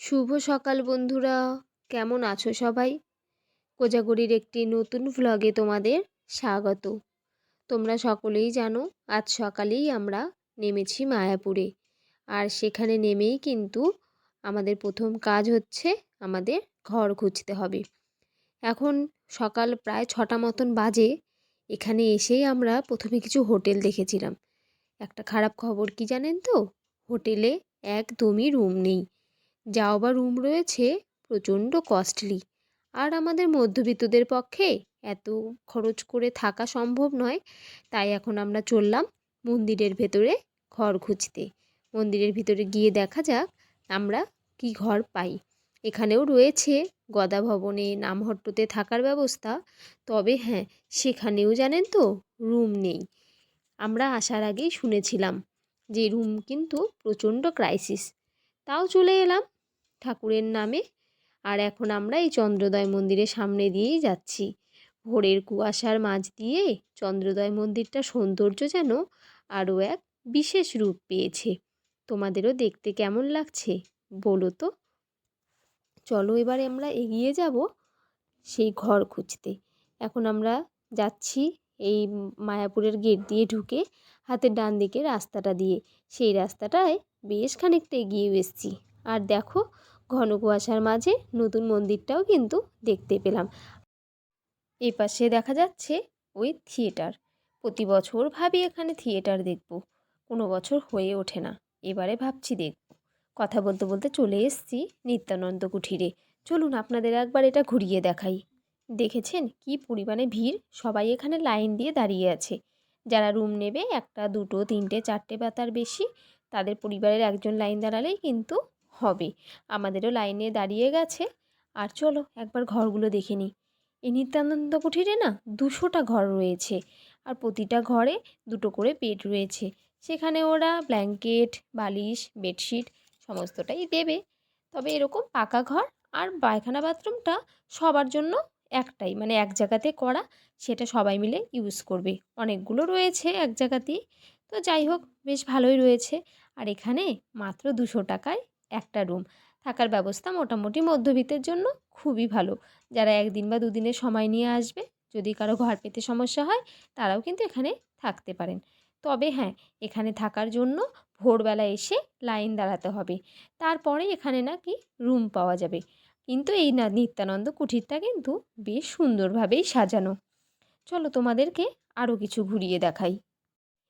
শুভ সকাল বন্ধুরা। কেমন আছো সবাই? কোজাগরির একটি নতুন ভ্লগে তোমাদের স্বাগত। তোমরা সকলেই জানো, আজ সকালেই আমরা নেমেছি মায়াপুরে। আর সেখানে নেমেই কিন্তু আমাদের প্রথম কাজ হচ্ছে আমাদের ঘর খুঁজতে হবে। এখন সকাল প্রায় ছটা মতন বাজে, এখানে এসেই আমরা প্রথমে কিছু হোটেল দেখেছিলাম। একটা খারাপ খবর কি জানেন তো? হোটেলে একদমই রুম নেই। যাও বা রুম রয়েছে প্রচণ্ড কস্টলি আর আমাদের মধ্যবিত্তদের পক্ষে এত খরচ করে থাকা সম্ভব নয়। তাই এখন আমরা চললাম মন্দিরের ভেতরে ঘর খুঁজতে। মন্দিরের ভিতরে গিয়ে দেখা যাক আমরা কি ঘর পাই। এখানেও রয়েছে গদা ভবনে নামহট্টতে থাকার ব্যবস্থা। তবে হ্যাঁ সেখানেও জানেন তো রুম নেই। আমরা আসার আগেই শুনেছিলাম যে রুম কিন্তু প্রচণ্ড ক্রাইসিস তাও চলে এলাম ঠাকুরের নামে। আর এখন আমরা এই চন্দ্রোদয় মন্দিরের সামনে দিয়েই যাচ্ছি। ভোরের কুয়াশার মাঝ দিয়ে চন্দ্রোদয় মন্দিরটা সৌন্দর্য যেন আরও এক বিশেষ রূপ পেয়েছে। তোমাদেরও দেখতে কেমন লাগছে বলো তো? চলো এবারে আমরা এগিয়ে যাব সেই ঘর খুঁজতে। এখন আমরা যাচ্ছি এই মায়াপুরের গেট দিয়ে ঢুকে হাতের ডান দিকে রাস্তাটা দিয়ে। সেই রাস্তাটায় বেশ খানিকটা এগিয়ে এসেছি। আর দেখো, ঘন কুয়াশার মাঝে নতুন মন্দিরটাও কিন্তু দেখতে পেলাম। এই পাশে দেখা যাচ্ছে ওই থিয়েটার। প্রতি বছর ভাবি এখানে থিয়েটার দেখব। কোনো বছর হয়ে ওঠে না। এবারে ভাবছি দেখব। কথা বলতে বলতে চলে এসেছি নিত্যানন্দ কুঠিরে। চলুন আপনাদের একবার এটা ঘুরিয়ে দেখাই। দেখেছেন কি পরিমাণে ভিড়? সবাই এখানে লাইন দিয়ে দাঁড়িয়ে আছে। যারা রুম নেবে, একটা, দুটো, তিনটে, চারটে বা তার বেশি, তাদের পরিবারের একজন লাইন দাঁড়ালেই কিন্তু হবে। আমাদেরও লাইনে দাঁড়িয়ে গেছে। আর চলো একবার ঘরগুলো দেখে নিই। এই নিত্যানন্দ কুঠিরে না দুশোটা ঘর রয়েছে। আর প্রতিটা ঘরে দুটো করে বেড রয়েছে। সেখানে ওরা ব্ল্যাঙ্কেট বালিশ বেডশিট সমস্তটাই দেবে। তবে এরকম পাকা ঘর আর পায়খানা বাথরুমটা সবার জন্য একটাই। মানে এক জায়গাতে করা, সেটা সবাই মিলে ইউজ করবে। অনেকগুলো রয়েছে এক জায়গাতেই। তো যাই হোক, বেশ ভালোই রয়েছে। আর এখানে মাত্র দুশো টাকায় একটা রুম থাকার ব্যবস্থা মোটামুটি মধ্যবিত্তের জন্য খুবই ভালো। যারা একদিন বা দুদিনের সময় নিয়ে আসবে, যদি কারও ঘর পেতে সমস্যা হয়, তারাও কিন্তু এখানে থাকতে পারেন। তবে হ্যাঁ এখানে থাকার জন্য ভোরবেলা এসে লাইন দাঁড়াতে হবে। তারপরে এখানে নাকি রুম পাওয়া যাবে। কিন্তু এই নিত্যানন্দ কুঠিরটা কিন্তু বেশ সুন্দরভাবেই সাজানো। চলো তোমাদেরকে আরও কিছু ঘুরিয়ে দেখাই।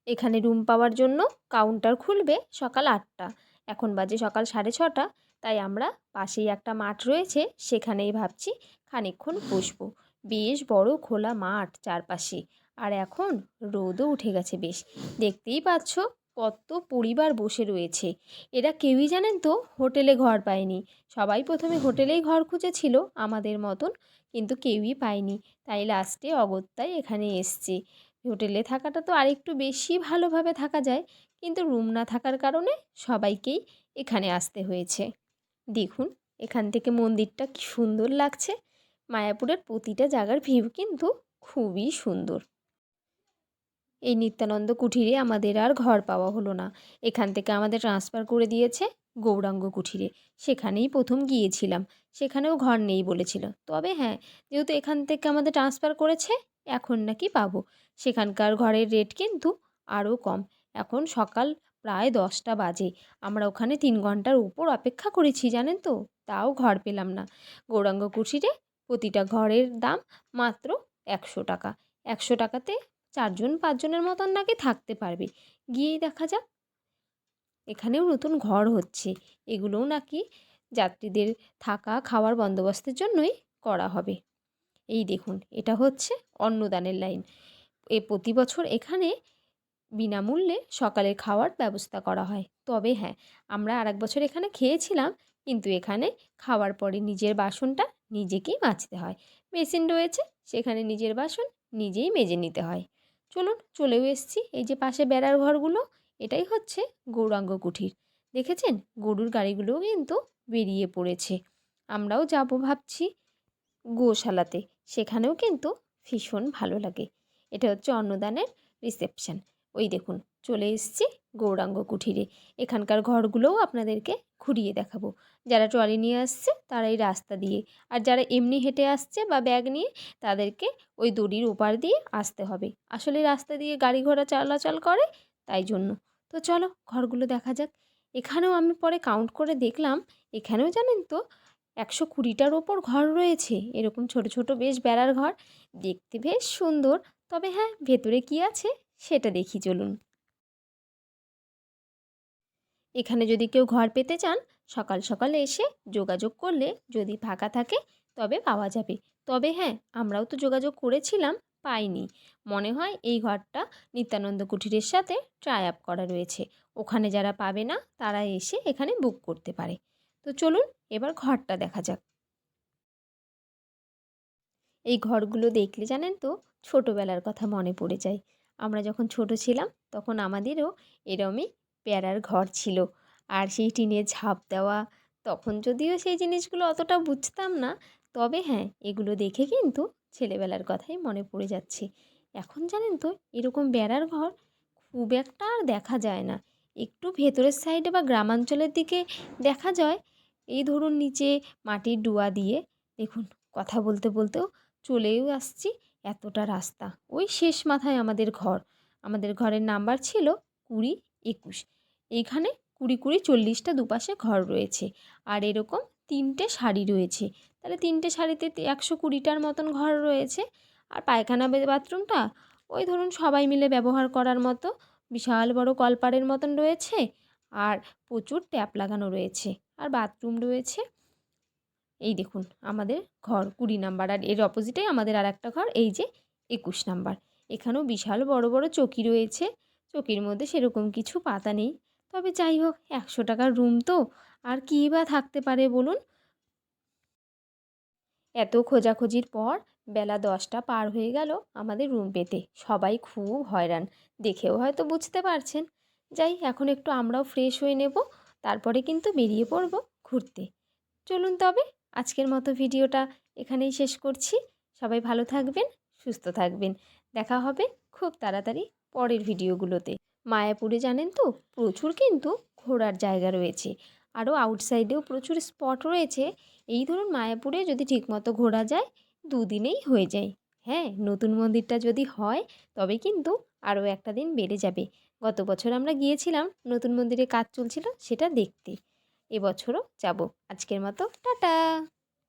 এখানে রুম পাওয়ার জন্য কাউন্টার খুলবে সকাল আটটা। এখন বাজে সকাল সাড়ে ছটা, তাই আমরা পাশেই একটা মাঠ রয়েছে, সেখানেই ভাবছি খানিকক্ষণ বসবো। বেশ বড় খোলা মাঠ চারপাশে, আর এখন রোদও উঠে গেছে বেশ। দেখতেই পাচ্ছ কত পরিবার বসে রয়েছে। এরা কেউই জানেন তো হোটেলে ঘর পায়নি। সবাই প্রথমে হোটেলেই ঘর খুঁজেছিল আমাদের মতন, কিন্তু কেউই পায়নি। তাই লাস্টে অগত্যায় এখানে এসছে। হোটেলে থাকাটা তো আরেকটু বেশি ভালোভাবে থাকা যায়। কিন্তু রুম না থাকার কারণে সবাইকেই এখানে আসতে হয়েছে। দেখুন, এখান থেকে মন্দিরটা কি সুন্দর লাগছে। মায়াপুরের প্রতিটা জায়গার ভিউ কিন্তু খুবই সুন্দর। এই নিত্যানন্দ কুঠিরে আমাদের আর ঘর পাওয়া হলো না। এখান থেকে আমাদের ট্রান্সফার করে দিয়েছে গৌরাঙ্গ কুঠিরে। সেখানেই প্রথম গিয়েছিলাম। সেখানেও ঘর নেই বলেছিল। তবে হ্যাঁ যেহেতু এখান থেকে আমাদের ট্রান্সফার করেছে এখন নাকি পাবো। সেখানকার ঘরের রেট কিন্তু আরও কম। এখন সকাল প্রায় দশটা বাজে। আমরা ওখানে তিন ঘণ্টার উপর অপেক্ষা করেছি, জানেন তো? তাও ঘর পেলাম না। গৌরাঙ্গ কুঠিরে প্রতিটা ঘরের দাম মাত্র একশো টাকা। একশো টাকাতে চারজন, পাঁচজনের মতন নাকি থাকতে পারবে। গিয়েই দেখা যাক। এখানেও নতুন ঘর হচ্ছে। এগুলোও নাকি যাত্রীদের থাকা খাওয়ার বন্দোবস্তের জন্যই করা হবে। এই দেখুন, এটা হচ্ছে অন্নদানের লাইন। এ প্রতি বছর এখানে বিনামূল্যে সকালে খাওয়ার ব্যবস্থা করা হয়। তবে হ্যাঁ আমরা আর বছর এখানে খেয়েছিলাম, কিন্তু এখানে খাওয়ার পরে নিজের বাসনটা নিজেকেই মাজতে হয়। মেশিন রয়েছে, সেখানে নিজের বাসন নিজেই মেজে নিতে হয়। চলুন, চলেও এসছি। এই যে পাশে বেড়ার ঘরগুলো, এটাই হচ্ছে গৌরাঙ্গ কুঠির। দেখেছেন? গরুর গাড়িগুলোও কিন্তু বেরিয়ে পড়েছে। আমরাও যাব ভাবছি গোশালাতে। সেখানেও কিন্তু ভীষণ ভালো লাগে। এটা হচ্ছে অন্নদানের রিসেপশন ওই দেখুন, চলে এসছি গৌরাঙ্গ কুঠিরে। এখানকার ঘরগুলোও আপনাদেরকে ঘুরিয়ে দেখাবো। যারা ট্রলি নিয়ে আসছে তারা এই রাস্তা দিয়ে। আর যারা এমনি হেঁটে আসছে বা ব্যাগ নিয়ে, তাদেরকে ওই দড়ির ওপার দিয়ে আসতে হবে। আসলে রাস্তা দিয়ে গাড়ি ঘোড়া চলাচল করে, তাই জন্য। তো চলো, ঘরগুলো দেখা যাক। এখানেও আমি পরে কাউন্ট করে দেখলাম। এখানেও জানেন তো একশো কুড়িটার ওপর ঘর রয়েছে। এরকম ছোট ছোট বেশ বেড়ার ঘর। দেখতে বেশ সুন্দর। তবে হ্যাঁ ভেতরে কি আছে সেটা দেখি, চলুন। এখানে যদি কেউ ঘর পেতে চান, সকাল সকাল এসে যোগাযোগ করলে যদি ফাঁকা থাকে, তবে পাওয়া যাবে। তবে হ্যাঁ আমরাও তো যোগাযোগ করেছিলাম, পাইনি। মনে হয় এই ঘরটা নিত্যানন্দ কুঠিরের সাথে ট্রাই আপ করা রয়েছে। ওখানে যারা পাবে না, তারা এসে এখানে বুক করতে পারে। তো চলুন এবার ঘরটা দেখা যাক। এই ঘরগুলো দেখলে জানেন তো, ছোটোবেলার কথা মনে পড়ে যায়। আমরা যখন ছোট ছিলাম, তখন আমাদেরও এরমই প্যারার ঘর ছিল। আর সেই টিনের ঝাঁপ দেওয়া, তখন যদিও সেই জিনিসগুলো অতটা বুঝতাম না, তবে হ্যাঁ এগুলো দেখে কিন্তু ছেলেবেলার কথাই মনে পড়ে যাচ্ছে। এখন জানেন তো, এরকম বেড়ার ঘর খুব একটা আর দেখা যায় না। একটু ভেতরের সাইডে বা গ্রামাঞ্চলের দিকে দেখা যায় এই ধরুন নিচে মাটির ডুয়া দিয়ে, দেখুন কথা বলতে বলতেও চলেও আসছি এতটা রাস্তা। ওই শেষ মাথায় আমাদের ঘর। আমাদের ঘরের নাম্বার ছিল কুড়ি একুশ। এইখানে কুড়ি কুড়ি চল্লিশটা দুপাশে ঘর রয়েছে। আর এরকম তিনটে শাড়ি রয়েছে। তাহলে তিনটে শাড়িতে একশো কুড়িটার মতন ঘর রয়েছে। আর পায়খানা বাথরুমটা ওই ধরুন সবাই মিলে ব্যবহার করার মতো, বিশাল বড় কলপাড়ের মতন রয়েছে। আর প্রচুর ট্যাপ লাগানো রয়েছে। আর বাথরুম রয়েছে। এই দেখুন, আমাদের ঘর কুড়ি নাম্বার। আর এর অপোজিটে আমাদের আর একটা ঘর, এই যে একুশ নাম্বার। এখানেও বিশাল বড় বড় চকি রয়েছে। চকির মধ্যে সেরকম কিছু পাতা নেই। তবে যাই হোক, একশো টাকার রুম তো। আর কী বা থাকতে পারে বলুন? এত খোঁজাখুঁজির পর বেলা দশটা পার হয়ে গেল আমাদের রুম পেতে। সবাই খুব হয়রান। দেখেও হয়তো বুঝতে পারছেন। যাই, এখন একটু আমরাও ফ্রেশ হয়ে নেব, তারপরে কিন্তু বেরিয়ে পড়ব ঘুরতে। চলুন তবে, আজকের মতো ভিডিওটা এখানেই শেষ করছি। সবাই ভালো থাকবেন, সুস্থ থাকবেন। দেখা হবে খুব তাড়াতাড়ি পরের ভিডিওগুলোতে। মায়াপুরে জানেন তো, প্রচুর কিন্তু ঘোরার জায়গা রয়েছে। আরও আউটসাইডেও প্রচুর স্পট রয়েছে। এই ধরুন মায়াপুরে যদি ঠিকমতো ঘোরা যায়, দুদিনেই হয়ে যায়। হ্যাঁ নতুন মন্দিরটা যদি হয়, তবে কিন্তু আরও একটা দিন বেড়ে যাবে। গত বছর আমরা গিয়েছিলাম, নতুন মন্দিরে কাজ চলছিল, সেটা দেখতে। এবছরও যাব। আজকের মতো, টাটা!